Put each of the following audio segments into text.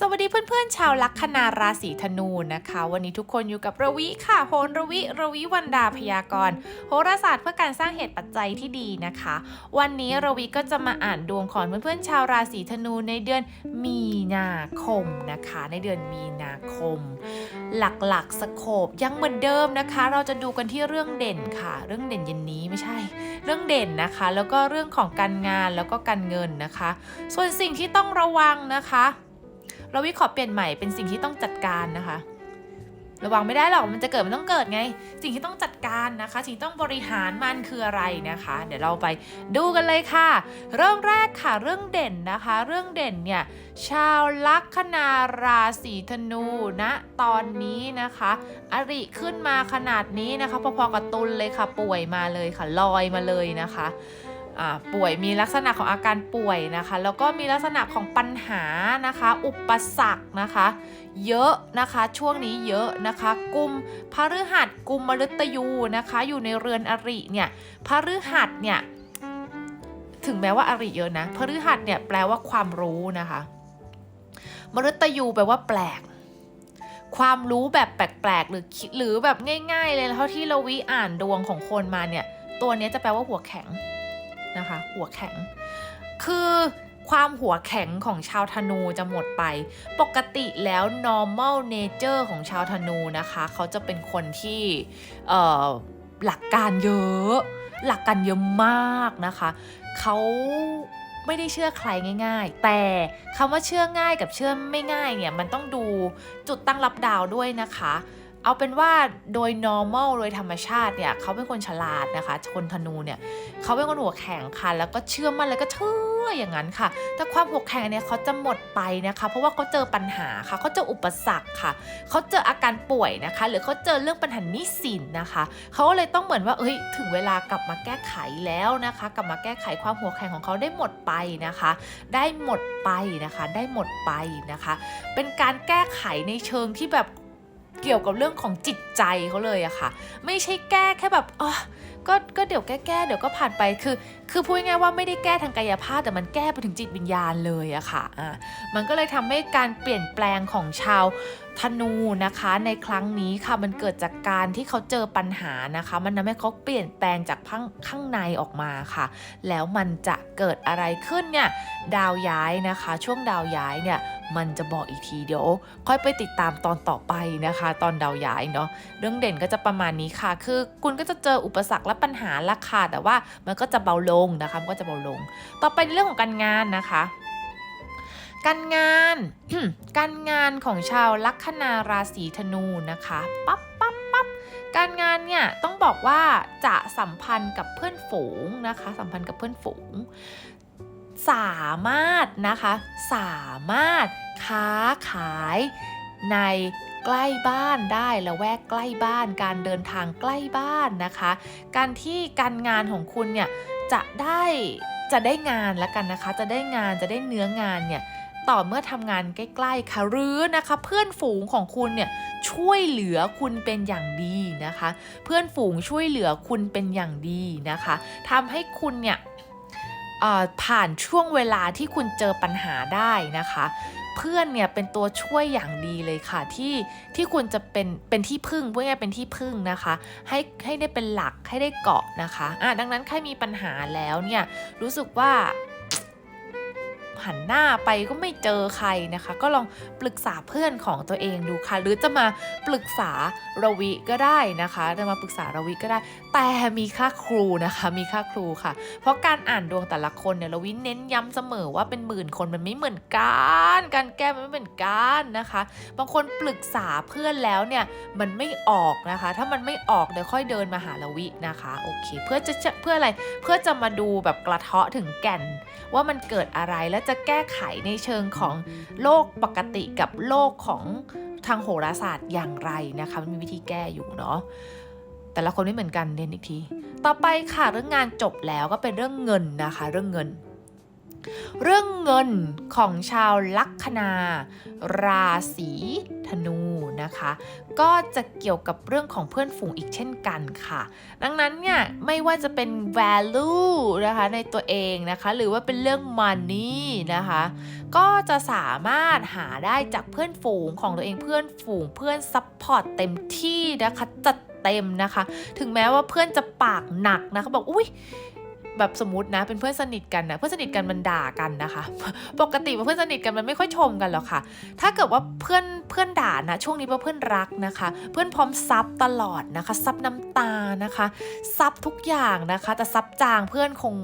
สวัสดีเพื่อนๆ ชาวลัคนาราศีธนูนะคะ วันนี้ทุกคนอยู่กับระวิค่ะโหนระวิระวิวันดาพยากรณ์โหราศาสตร์เพื่อการสร้างเหตุปัจจัยที่ดีนะคะ วันนี้ระวิก็จะมาอ่านดวงของเพื่อนๆชาวราศีธนูในเดือนมีนาคมนะคะ ในเดือนมีนาคม หลักๆสโคปยังเหมือนเดิมนะคะ เราจะดูกันที่เรื่องเด่นค่ะ เรื่องเด่นเย็นนี้ไม่ใช่ เรื่องเด่นนะคะ แล้วก็เรื่องของการงานแล้วก็การเงินนะคะ ส่วนสิ่งที่ต้องระวังนะคะ เราวิเคราะห์เปลี่ยนใหม่เป็นสิ่งที่ต้องจัดการนะคะ ระวังไม่ได้หรอกมันจะเกิดมันต้องเกิดไง สิ่งที่ต้องจัดการนะคะ สิ่งที่ต้องบริหารมันคืออะไรนะคะ เดี๋ยวเราไปดูกันเลยค่ะ เริ่มแรกค่ะเรื่องเด่นนะคะ เรื่องเด่นเนี่ยชาวลัคนาราศีธนูนะตอนนี้นะคะ อริขึ้นมาขนาดนี้นะคะพอๆกับตุลเลยค่ะป่วยมาเลยค่ะลอยมาเลยนะคะ ป่วยมีลักษณะของอาการป่วยนะคะ แล้วก็มีลักษณะของปัญหานะคะ อุปสรรคนะคะ เยอะนะคะช่วงนี้เยอะนะคะกุมพฤหัสกุมมฤตยูนะคะ อยู่ในเรือนอริเนี่ยพฤหัสเนี่ยถึงแม้ว่าอริเยอะนะพฤหัสเนี่ยแปลว่าความรู้นะคะ มฤตยูแปลว่าแปลก ความรู้แบบแปลกๆหรือหรือแบบง่าย ๆ เลยเท่าที่เราวิอ่านดวงของคนมาเนี่ย ตัวนี้จะแปลว่าหัวแข็ง นะคะ หัวแข็ง คือความหัวแข็งของชาวธนูจะหมดไป ปกติแล้ว normal nature ของชาวธนูนะคะ เขาจะเป็นคนที่หลักการเยอะ หลักการเยอะมากนะคะ เขาไม่ได้เชื่อใครง่าย ๆ แต่คำว่าเชื่อง่ายกับเชื่อไม่ง่ายเนี่ย มันต้องดูจุดตั้งรับดาวด้วยนะคะ เอาเป็นว่าโดย normal โดยธรรมชาติเนี่ยเขาเป็นคนฉลาดนะคะ คนธนูเนี่ยเขาเป็นคนหัวแข็งค่ะ แล้วก็เชื่อมั่นแล้วก็เชื่ออย่างนั้นค่ะ แต่ความหัวแข็งเนี่ยเขาจะหมดไปนะคะ เพราะว่าเขาเจอปัญหาค่ะเขาเจออุปสรรคค่ะเขาเจออาการป่วยนะคะ หรือเขาเจอเรื่องปัญหานี้สินนะคะเขาก็เลยต้องเหมือนว่าเอ้ยถึงเวลากลับมาแก้ไขแล้วนะคะ กลับมาแก้ไขความหัวแข็งของเขาได้หมดไปนะคะ ได้หมดไปนะคะ ได้หมดไปนะคะ เป็นการแก้ไขในเชิงที่แบบ เกี่ยวกับเรื่องของจิตใจเขาเลยอะค่ะ ไม่ใช่แก้แค่แบบอ๋อก็ก็เดี๋ยวแก้แก้เดี๋ยวก็ผ่านไปคือ คือพูดง่ายว่าไม่ได้แก้ทางกายภาพแต่มันแก้ไปถึงจิตวิญญาณเลยอะค่ะอ่ามันก็เลยทำให้การเปลี่ยนแปลงของชาวธนูนะคะในครั้งนี้ค่ะมันเกิดจากการที่เขาเจอปัญหานะคะ มันทำให้เขาเปลี่ยนแปลงจากข้างข้างในออกมาค่ะ แล้วมันจะเกิดอะไรขึ้นเนี่ยดาวย้ายนะคะ ช่วงดาวย้ายเนี่ย มันจะบอกอีกทีเดี๋ยว ค่อยไปติดตามตอนต่อไปนะคะ ตอนดาวย้ายเนาะเรื่องเด่นก็จะประมาณนี้ค่ะ คือคุณก็จะเจออุปสรรคและปัญหาละค่ะแต่ว่ามันก็จะเบาลงนะคะมันก็จะเบาลง ต่อไปในเรื่องของการงานนะคะการงาน การงานของชาวลัคนาราศีธนูนะคะปั๊บปั๊บปั๊บการงานเนี่ยต้องบอกว่าจะสัมพันธ์กับเพื่อนฝูงนะคะ สัมพันธ์กับเพื่อนฝูง สามารถนะคะ สามารถค้าขายในใกล้บ้านได้ละแวกใกล้บ้าน การเดินทางใกล้บ้านนะคะ การที่การงานของคุณเนี่ยจะได้จะได้งานแล้วกันนะคะ จะได้งานจะได้เนื้องานเนี่ยต่อเมื่อทำงานใกล้ๆค่ะหรือนะคะ เพื่อนฝูงของคุณเนี่ยช่วยเหลือคุณเป็นอย่างดีนะคะ เพื่อนฝูงช่วยเหลือคุณเป็นอย่างดีนะคะทำให้คุณเนี่ย ผ่านช่วงเวลาที่คุณเจอปัญหาได้นะคะ เพื่อนเนี่ยเป็นตัวช่วยอย่างดีเลยค่ะที่ที่คุณจะเป็นเป็นที่พึ่งพูดง่ายเป็นที่พึ่งนะคะ ให้ให้ได้เป็นหลักให้ได้เกาะนะคะอะดังนั้นใครมีปัญหาแล้วเนี่ยรู้สึกว่า หันหน้าไปก็ไม่เจอใครนะคะ ก็ลองปรึกษาเพื่อนของตัวเองดูค่ะ หรือจะมาปรึกษาระวิก็ได้นะคะ จะมาปรึกษาระวิก็ได้ แต่มีค่าครูนะคะ มีค่าครูค่ะ เพราะการอ่านดวงแต่ละคนเนี่ยระวิเน้นย้ำเสมอว่าเป็นหมื่นคนมันไม่เหมือนกัน การแก้มันไม่เหมือนกันนะคะ บางคนปรึกษาเพื่อนแล้วเนี่ยมันไม่ออกนะคะ ถ้ามันไม่ออกเดี๋ยวค่อยเดินมาหาระวินะคะโอเค เพื่อจะจะเพื่ออะไรเพื่อจะมาดูแบบกระเทาะถึงแก่น ว่ามันเกิดอะไรและจะแก้ไขในเชิงของโลกปกติกับโลกของทางโหราศาสตร์อย่างไรนะคะมันมีวิธีแก้อยู่เนาะแต่ละคนไม่เหมือนกันเรียนอีกที ต่อไปค่ะเรื่องงานจบแล้วก็เป็นเรื่องเงินนะคะ เรื่องเงิน เรื่องเงินของชาวลัคนา ราศีธนูนะคะ ก็จะเกี่ยวกับเรื่องของเพื่อนฝูงอีกเช่นกันค่ะ ดังนั้นเนี่ยไม่ว่าจะเป็น value นะคะในตัวเองนะคะ หรือว่าเป็นเรื่อง money นะคะ ก็จะสามารถหาได้จากเพื่อนฝูงของตัวเองเพื่อนฝูงเพื่อนซัพพอร์ตเต็มที่นะคะจัดเต็มนะคะ ถึงแม้ว่าเพื่อนจะปากหนักนะคะบอกอุ้ย แบบสมมตินะเป็นเพื่อนสนิทกันนะเพื่อนสนิทกันมันด่ากันนะคะ ปกติเพื่อนสนิทกันมันไม่ค่อยชมกันหรอกค่ะ ถ้าเกิดว่าเพื่อนเพื่อนด่านะช่วงนี้ว่าเพื่อนรักนะคะ เพื่อนพร้อมซับตลอดนะคะ ซับน้ำตานะคะซับทุกอย่างนะคะ แต่ซับจางเพื่อนคง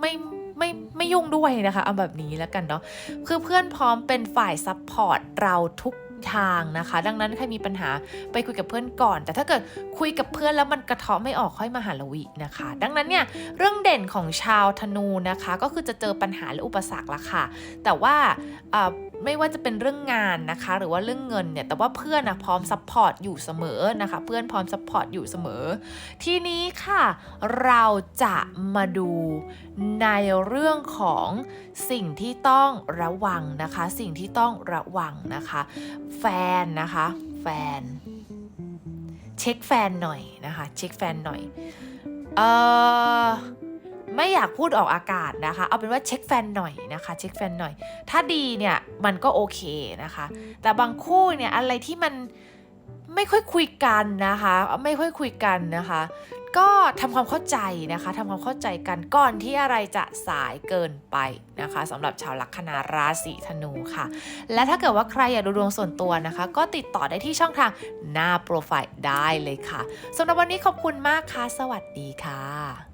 ไม่ไม่ไม่ยุ่งด้วยนะคะเอาแบบนี้แล้วกันเนาะคือเพื่อนพร้อมเป็นฝ่ายซับพอร์ตเราทุก ทางนะคะ ดังนั้นใครมีปัญหาไปคุยกับเพื่อนก่อน แต่ถ้าเกิดคุยกับเพื่อนแล้วมันกระเทาะไม่ออกค่อยมาหาลวินะคะ ดังนั้นเนี่ยเรื่องเด่นของชาวธนูนะคะ ก็คือจะเจอปัญหาและอุปสรรคละค่ะ แต่ว่า ไม่ว่าจะเป็นเรื่องงานนะคะ หรือว่าเรื่องเงินเนี่ยแต่ว่าเพื่อนนะพร้อมซัพพอร์ตอยู่เสมอนะคะ เพื่อนพร้อมซัพพอร์ตอยู่เสมอ ทีนี้ค่ะ เราจะมาดูในเรื่องของสิ่งที่ต้องระวังนะคะ สิ่งที่ต้องระวังนะคะ แฟนนะคะ แฟน เช็คแฟนหน่อยนะคะ เช็คแฟนหน่อยเออ ไม่อยากพูดออกอากาศนะคะ เอาเป็นว่าเช็คแฟนหน่อยนะคะ เช็คแฟนหน่อย ถ้าดีเนี่ยมันก็โอเคนะคะ แต่บางคู่เนี่ยอะไรที่มันไม่ค่อยคุยกันนะคะ ไม่ค่อยคุยกันนะคะ ก็ทำความเข้าใจนะคะทำความเข้าใจกันก่อนที่อะไรจะสายเกินไปนะคะสำหรับชาวลัคนาราศีธนูค่ะ และถ้าเกิดว่าใครอยากดูดวงส่วนตัวนะคะ ก็ติดต่อได้ที่ช่องทางหน้าโปรไฟล์ได้เลยค่ะสำหรับวันนี้ขอบคุณมากค่ะ สวัสดีค่ะ